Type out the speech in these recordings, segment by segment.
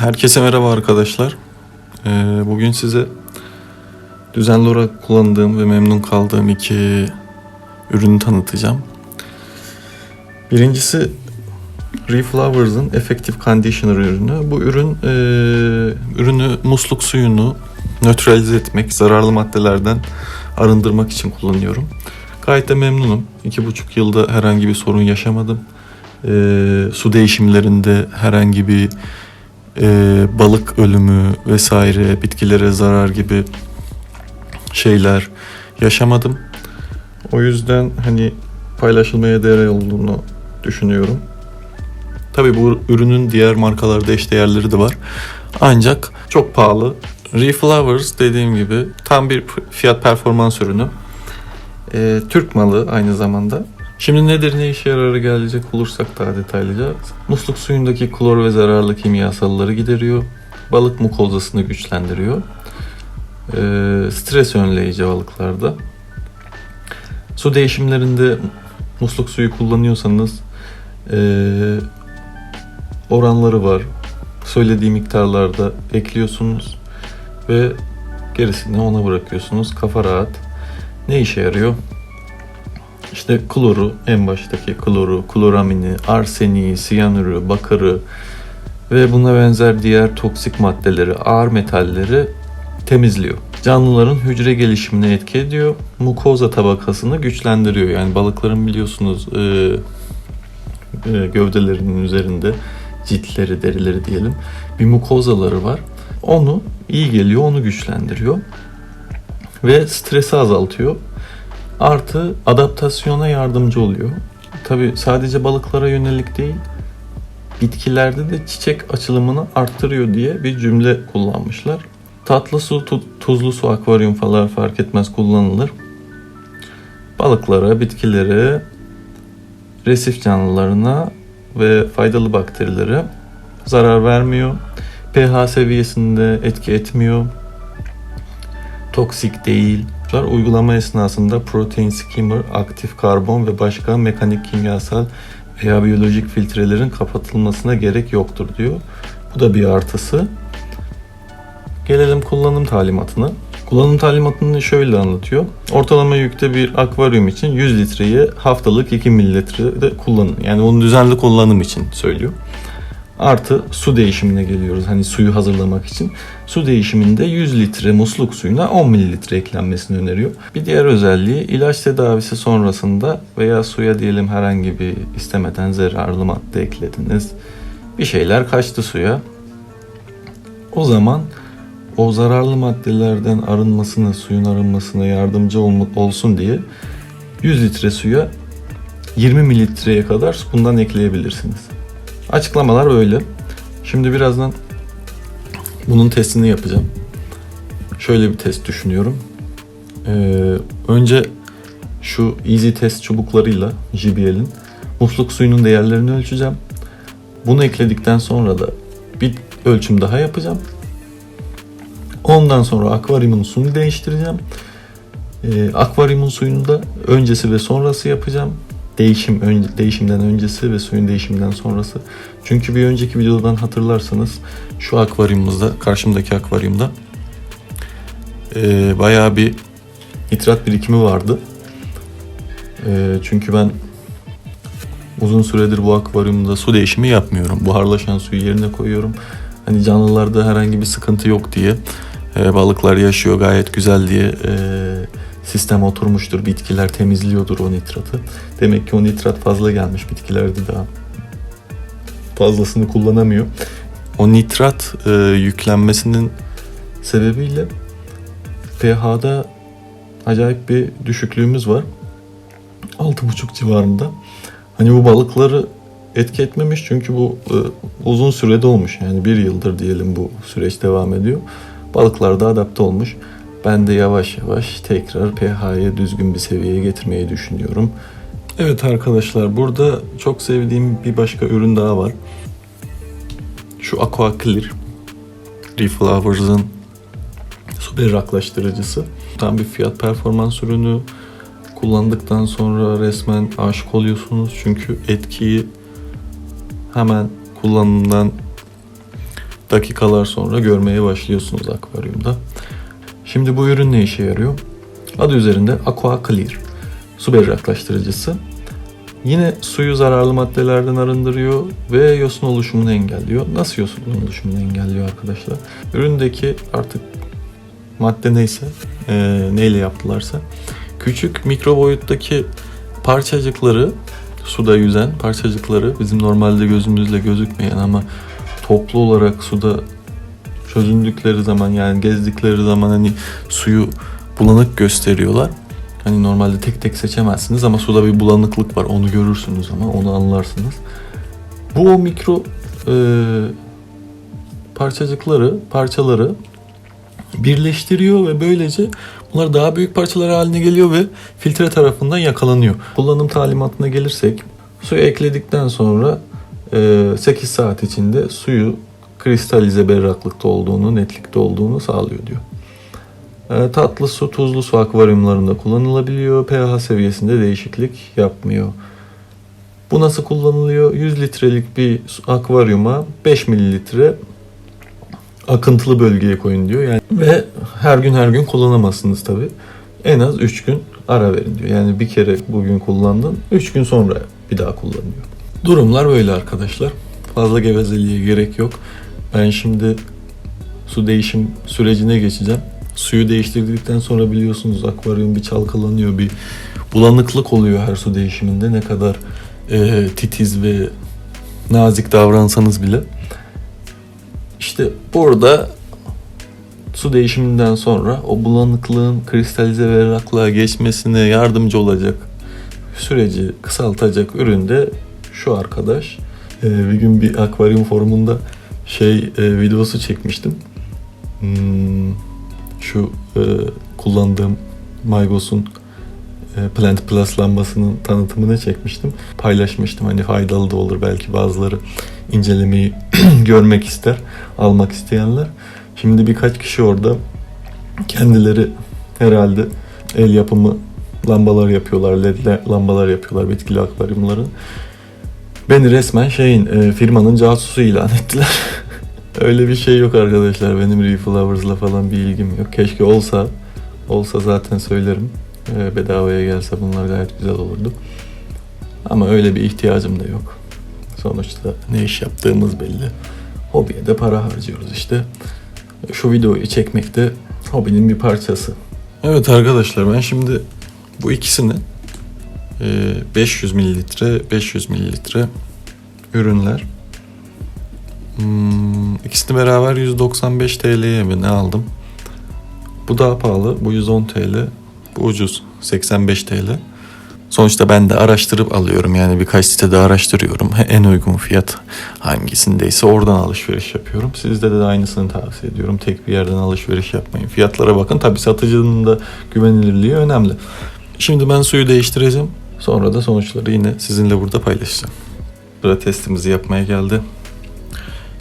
Herkese merhaba arkadaşlar. Ee, bugün size düzenli olarak kullandığım ve memnun kaldığım iki ürünü tanıtacağım. Birincisi Reflowers'ın Effective Conditioner ürünü. Bu ürün e, ürünü musluk suyunu nötralize etmek, zararlı maddelerden arındırmak için kullanıyorum. Gayet de memnunum. İki buçuk yılda herhangi bir sorun yaşamadım. Ee, su değişimlerinde herhangi bir e, balık ölümü vesaire bitkilere zarar gibi şeyler yaşamadım. O yüzden hani paylaşılmaya değer olduğunu düşünüyorum. Tabii bu ürünün diğer markalarda eşdeğerleri de var. Ancak çok pahalı. Reflowers dediğim gibi tam bir fiyat performans ürünü. Ee, Türk malı aynı zamanda. Şimdi nedir ne işe yarar gelecek olursak daha detaylıca. Musluk suyundaki klor ve zararlı kimyasalları gideriyor. Balık mukozasını güçlendiriyor. Ee, stres önleyici balıklarda. Su değişimlerinde musluk suyu kullanıyorsanız ee, oranları var. Söylediği miktarlarda ekliyorsunuz ve gerisini ona bırakıyorsunuz. Kafa rahat. Ne işe yarıyor? İşte kloru, en baştaki kloru, kloramini, arseniği, siyanürü, bakarı ve buna benzer diğer toksik maddeleri, ağır metalleri temizliyor. Canlıların hücre gelişimine etki ediyor. Mukoza tabakasını güçlendiriyor. Yani balıkların biliyorsunuz e, e, gövdelerinin üzerinde ciltleri, derileri diyelim bir mukozaları var. Onu iyi geliyor, onu güçlendiriyor ve stresi azaltıyor. Artı adaptasyona yardımcı oluyor. Tabi sadece balıklara yönelik değil, bitkilerde de çiçek açılımını arttırıyor diye bir cümle kullanmışlar. Tatlı su, tu- tuzlu su, akvaryum falan fark etmez kullanılır. Balıklara, bitkilere, resif canlılarına ve faydalı bakterilere zarar vermiyor. pH seviyesinde etki etmiyor. Toksik değil. Uygulama esnasında protein skimmer, aktif karbon ve başka mekanik kimyasal veya biyolojik filtrelerin kapatılmasına gerek yoktur diyor. Bu da bir artısı. Gelelim kullanım talimatına. Kullanım talimatını şöyle anlatıyor. Ortalama yükte bir akvaryum için 100 litreyi haftalık 2 mililitre de kullanın. Yani onu düzenli kullanım için söylüyor. Artı su değişimine geliyoruz. Hani suyu hazırlamak için. Su değişiminde 100 litre musluk suyuna 10 mililitre eklenmesini öneriyor. Bir diğer özelliği ilaç tedavisi sonrasında veya suya diyelim herhangi bir istemeden zararlı madde eklediniz. Bir şeyler kaçtı suya. O zaman o zararlı maddelerden arınmasına, suyun arınmasına yardımcı olsun diye 100 litre suya 20 mililitreye kadar bundan ekleyebilirsiniz. Açıklamalar böyle. Şimdi birazdan bunun testini yapacağım. Şöyle bir test düşünüyorum. Ee, önce şu Easy Test çubuklarıyla JBL'in musluk suyunun değerlerini ölçeceğim. Bunu ekledikten sonra da bir ölçüm daha yapacağım. Ondan sonra akvaryumun suyunu değiştireceğim. Ee, akvaryumun suyunu da öncesi ve sonrası yapacağım değişim ön, değişimden öncesi ve suyun değişimden sonrası. Çünkü bir önceki videodan hatırlarsanız şu akvaryumumuzda, karşımdaki akvaryumda e, bayağı bir nitrat birikimi vardı. E, çünkü ben uzun süredir bu akvaryumda su değişimi yapmıyorum. Buharlaşan suyu yerine koyuyorum. Hani canlılarda herhangi bir sıkıntı yok diye. E, balıklar yaşıyor gayet güzel diye e, sistem oturmuştur. Bitkiler temizliyordur o nitratı. Demek ki o nitrat fazla gelmiş bitkilerde daha fazlasını kullanamıyor. O nitrat e, yüklenmesinin sebebiyle pH'da acayip bir düşüklüğümüz var. 6,5 civarında. Hani bu balıkları etki etmemiş çünkü bu e, uzun sürede olmuş. Yani bir yıldır diyelim bu süreç devam ediyor. Balıklar da adapte olmuş. Ben de yavaş yavaş tekrar pH'yi düzgün bir seviyeye getirmeyi düşünüyorum. Evet arkadaşlar burada çok sevdiğim bir başka ürün daha var. Şu Aqua Clear. Reflowers'ın su berraklaştırıcısı. Tam bir fiyat performans ürünü. Kullandıktan sonra resmen aşık oluyorsunuz. Çünkü etkiyi hemen kullanımdan dakikalar sonra görmeye başlıyorsunuz akvaryumda. Şimdi bu ürün ne işe yarıyor? Adı üzerinde Aqua Clear. Su berraklaştırıcısı. Yine suyu zararlı maddelerden arındırıyor ve yosun oluşumunu engelliyor. Nasıl yosun oluşumunu engelliyor arkadaşlar? Üründeki artık madde neyse, e, neyle yaptılarsa küçük mikro boyuttaki parçacıkları suda yüzen parçacıkları bizim normalde gözümüzle gözükmeyen ama toplu olarak suda çözündükleri zaman yani gezdikleri zaman hani suyu bulanık gösteriyorlar. Hani normalde tek tek seçemezsiniz ama suda bir bulanıklık var. Onu görürsünüz ama onu anlarsınız. Bu o mikro e, parçacıkları, parçaları birleştiriyor ve böylece bunlar daha büyük parçalar haline geliyor ve filtre tarafından yakalanıyor. Kullanım talimatına gelirsek suyu ekledikten sonra e, 8 saat içinde suyu kristalize berraklıkta olduğunu, netlikte olduğunu sağlıyor diyor. E, tatlı su, tuzlu su akvaryumlarında kullanılabiliyor. pH seviyesinde değişiklik yapmıyor. Bu nasıl kullanılıyor? 100 litrelik bir akvaryuma 5 mililitre akıntılı bölgeye koyun diyor. Yani ve her gün her gün kullanamazsınız tabi. En az 3 gün ara verin diyor. Yani bir kere bugün kullandın, 3 gün sonra bir daha kullanıyor. Durumlar böyle arkadaşlar. Fazla gevezeliğe gerek yok. Ben şimdi su değişim sürecine geçeceğim. Suyu değiştirdikten sonra biliyorsunuz akvaryum bir çalkalanıyor, bir bulanıklık oluyor her su değişiminde. Ne kadar e, titiz ve nazik davransanız bile. İşte burada su değişiminden sonra o bulanıklığın kristalize berraklığa geçmesine yardımcı olacak süreci kısaltacak ürün de şu arkadaş. Ee, bir gün bir akvaryum forumunda şey e, videosu çekmiştim. Hmm, şu e, kullandığım Maygos'un e, Plant Plus lambasının tanıtımını çekmiştim. Paylaşmıştım hani faydalı da olur belki bazıları incelemeyi görmek ister, almak isteyenler. Şimdi birkaç kişi orada kendileri herhalde el yapımı lambalar yapıyorlar, led lambalar yapıyorlar bitkili akvaryumları. Beni resmen şeyin e, firmanın casusu ilan ettiler. Öyle bir şey yok arkadaşlar. Benim Reflowers'la falan bir ilgim yok. Keşke olsa. Olsa zaten söylerim. E, bedavaya gelse bunlar gayet güzel olurdu. Ama öyle bir ihtiyacım da yok. Sonuçta ne iş yaptığımız belli. Hobiye de para harcıyoruz işte. Şu videoyu çekmek de hobinin bir parçası. Evet arkadaşlar ben şimdi bu ikisini 500 mililitre 500 mililitre ürünler Hmm, ikisini beraber 195 TL'ye mi ne aldım? Bu daha pahalı. Bu 110 TL. Bu ucuz. 85 TL. Sonuçta ben de araştırıp alıyorum. Yani birkaç sitede araştırıyorum. En uygun fiyat hangisindeyse oradan alışveriş yapıyorum. Sizde de aynısını tavsiye ediyorum. Tek bir yerden alışveriş yapmayın. Fiyatlara bakın. Tabii satıcının da güvenilirliği önemli. Şimdi ben suyu değiştireceğim. Sonra da sonuçları yine sizinle burada paylaşacağım. Sıra testimizi yapmaya geldi.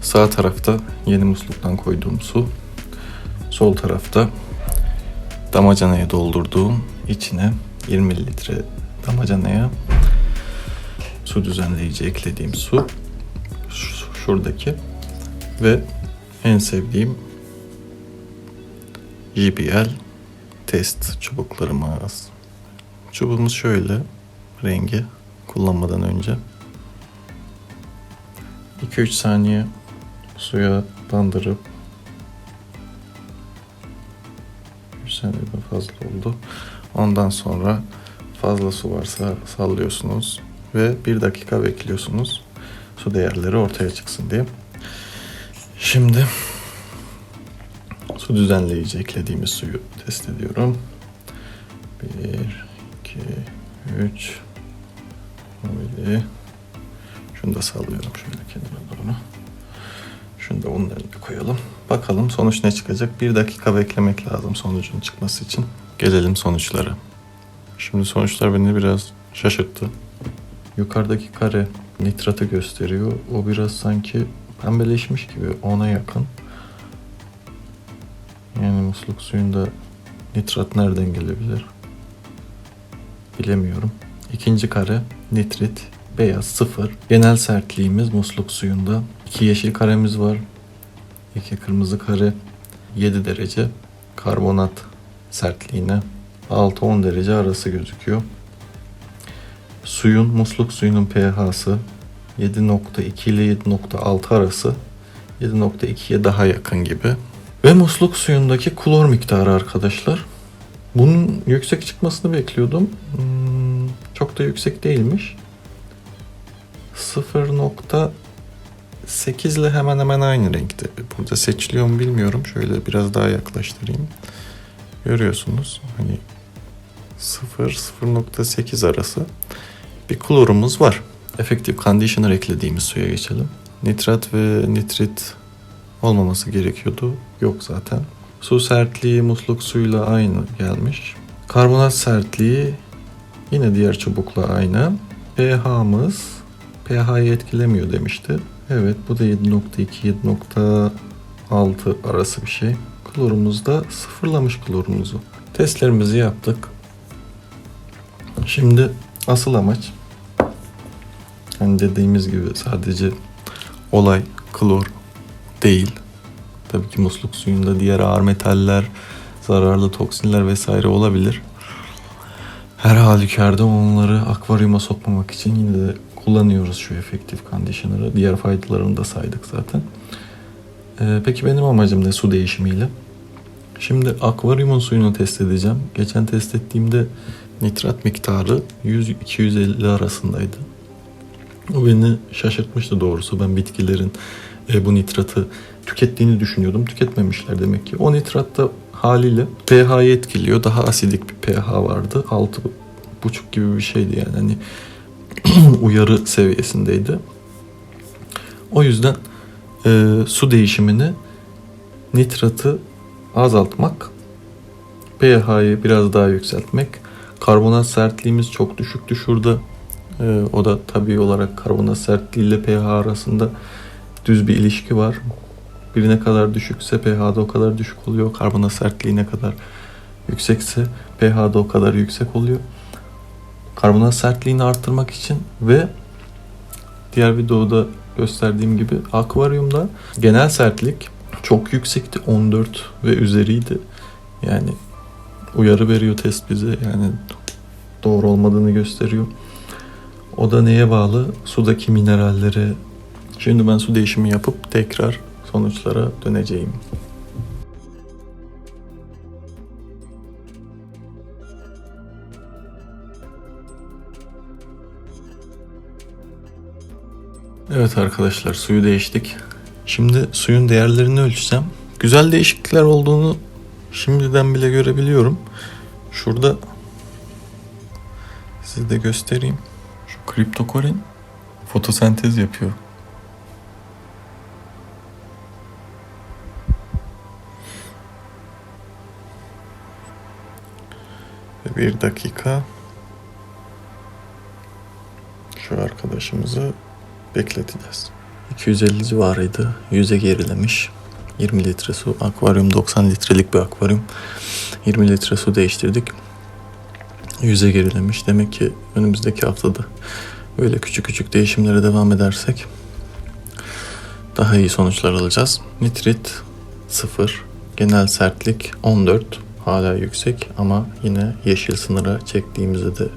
Sağ tarafta yeni musluktan koyduğum su. Sol tarafta damacanaya doldurduğum içine 20 litre damacanaya su düzenleyici eklediğim su. Şu- Şuradaki ve en sevdiğim JBL test çubuklarımız. Çubuğumuz şöyle rengi kullanmadan önce 2-3 saniye suya bandırıp 3 saniyeden fazla oldu. Ondan sonra fazla su varsa sallıyorsunuz ve bir dakika bekliyorsunuz. Su değerleri ortaya çıksın diye. Şimdi su düzenleyici eklediğimiz suyu test ediyorum. 1, 2, 3 Böyle. Şunu da sallıyorum şöyle kenara doğru. Şunu da onun önüne koyalım. Bakalım sonuç ne çıkacak. Bir dakika beklemek lazım sonucun çıkması için. Gelelim sonuçlara. Şimdi sonuçlar beni biraz şaşırttı. Yukarıdaki kare nitratı gösteriyor. O biraz sanki pembeleşmiş gibi ona yakın. Yani musluk suyunda nitrat nereden gelebilir? Bilemiyorum. İkinci kare nitrit beyaz sıfır. Genel sertliğimiz musluk suyunda. İki yeşil karemiz var. İki kırmızı kare 7 derece karbonat sertliğine 6-10 derece arası gözüküyor. Suyun, musluk suyunun pH'sı 7.2 ile 7.6 arası 7.2'ye daha yakın gibi. Ve musluk suyundaki klor miktarı arkadaşlar. Bunun yüksek çıkmasını bekliyordum. Hmm, çok da yüksek değilmiş. 0.8 ile hemen hemen aynı renkte. Burada seçiliyor mu bilmiyorum. Şöyle biraz daha yaklaştırayım. Görüyorsunuz. Hani 0-0.8 arası bir klorumuz var. Effective Conditioner eklediğimiz suya geçelim. Nitrat ve nitrit olmaması gerekiyordu. Yok zaten. Su sertliği musluk suyuyla aynı gelmiş. Karbonat sertliği yine diğer çubukla aynı. pH'mız pH'yi etkilemiyor demişti. Evet bu da 7.2 7.6 arası bir şey. Klorumuz da sıfırlamış klorumuzu. Testlerimizi yaptık. Şimdi asıl amaç hani dediğimiz gibi sadece olay klor değil. Tabii ki musluk suyunda diğer ağır metaller, zararlı toksinler vesaire olabilir. Her halükarda onları akvaryuma sokmamak için yine de kullanıyoruz şu efektif conditioner'ı. Diğer faydalarını da saydık zaten. Ee, peki benim amacım ne su değişimiyle? Şimdi akvaryumun suyunu test edeceğim. Geçen test ettiğimde nitrat miktarı 100-250 arasındaydı. O beni şaşırtmıştı doğrusu. Ben bitkilerin e, bu nitratı tükettiğini düşünüyordum. Tüketmemişler demek ki. O nitrat da haliyle pH'yi etkiliyor. Daha asidik bir pH vardı. 6,5 gibi bir şeydi yani. Hani uyarı seviyesindeydi. O yüzden e, su değişimini nitratı azaltmak, pH'yi biraz daha yükseltmek, karbonat sertliğimiz çok düşüktü şurada. E, o da tabii olarak karbonat sertliği ile pH arasında düz bir ilişki var. Bir ne kadar düşükse pH da o kadar düşük oluyor. Karbonat sertliği ne kadar yüksekse pH da o kadar yüksek oluyor. Karbonat sertliğini arttırmak için ve diğer videoda gösterdiğim gibi akvaryumda genel sertlik çok yüksekti. 14 ve üzeriydi. Yani uyarı veriyor test bize. Yani doğru olmadığını gösteriyor. O da neye bağlı? Sudaki minerallere. Şimdi ben su değişimi yapıp tekrar sonuçlara döneceğim. Evet arkadaşlar suyu değiştik. Şimdi suyun değerlerini ölçeceğim. Güzel değişiklikler olduğunu şimdiden bile görebiliyorum. Şurada size de göstereyim. Şu kriptokorin fotosentez yapıyor. Bir dakika şu arkadaşımızı bekleteceğiz. 250 civarıydı. 100'e gerilemiş. 20 litre su. Akvaryum 90 litrelik bir akvaryum. 20 litre su değiştirdik. 100'e gerilemiş. Demek ki önümüzdeki haftada böyle küçük küçük değişimlere devam edersek daha iyi sonuçlar alacağız. Nitrit 0. Genel sertlik 14. Hala yüksek ama yine yeşil sınıra çektiğimize de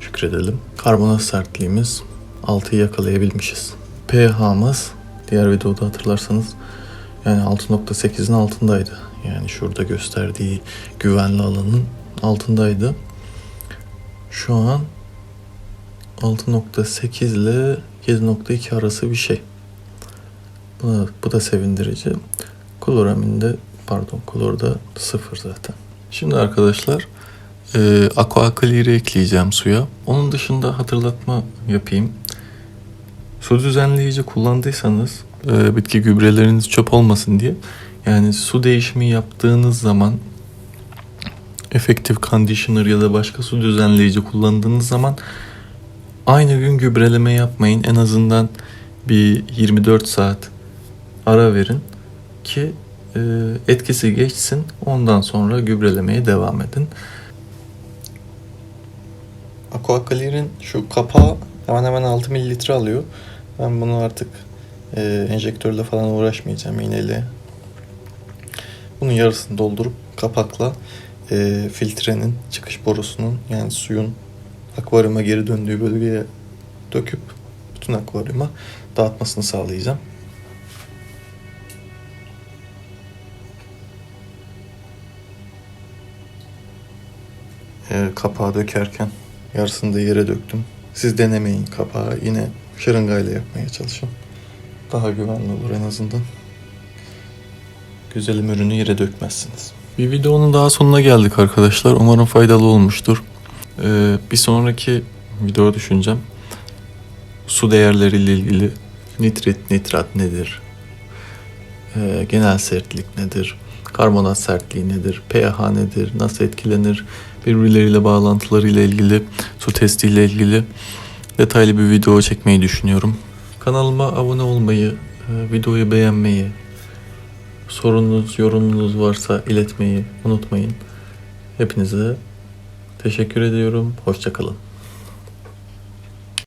şükredelim. Karbonat sertliğimiz 6'yı yakalayabilmişiz. pH'mız diğer videoda hatırlarsanız yani 6.8'in altındaydı. Yani şurada gösterdiği güvenli alanın altındaydı. Şu an 6.8 ile 7.2 arası bir şey. Bu da, bu da sevindirici. Kloraminde pardon klorda sıfır zaten. Şimdi arkadaşlar e, aqua clear'i ekleyeceğim suya. Onun dışında hatırlatma yapayım. Su düzenleyici kullandıysanız e, bitki gübreleriniz çöp olmasın diye yani su değişimi yaptığınız zaman efektif conditioner ya da başka su düzenleyici kullandığınız zaman aynı gün gübreleme yapmayın. En azından bir 24 saat ara verin ki etkisi geçsin. Ondan sonra gübrelemeye devam edin. Aquaclear'in şu kapağı hemen hemen 6 mililitre alıyor. Ben bunu artık e, enjektörle falan uğraşmayacağım. İğneyle Bunun yarısını doldurup kapakla e, filtrenin çıkış borusunun yani suyun akvaryuma geri döndüğü bölgeye döküp bütün akvaryuma dağıtmasını sağlayacağım. E, kapağı dökerken yarısını da yere döktüm. Siz denemeyin kapağı yine şırıngayla yapmaya çalışın. Daha güvenli olur en azından. Güzelim ürünü yere dökmezsiniz. Bir videonun daha sonuna geldik arkadaşlar. Umarım faydalı olmuştur. Ee, bir sonraki video düşüneceğim. Su değerleriyle ilgili nitrit, nitrat nedir? Ee, genel sertlik nedir? Karbonat sertliği nedir? pH nedir? Nasıl etkilenir? Birbirleriyle bağlantılarıyla ilgili, su testiyle ilgili detaylı bir video çekmeyi düşünüyorum. Kanalıma abone olmayı, e, videoyu beğenmeyi, sorunuz, yorumunuz varsa iletmeyi unutmayın. Hepinize teşekkür ediyorum. Hoşçakalın.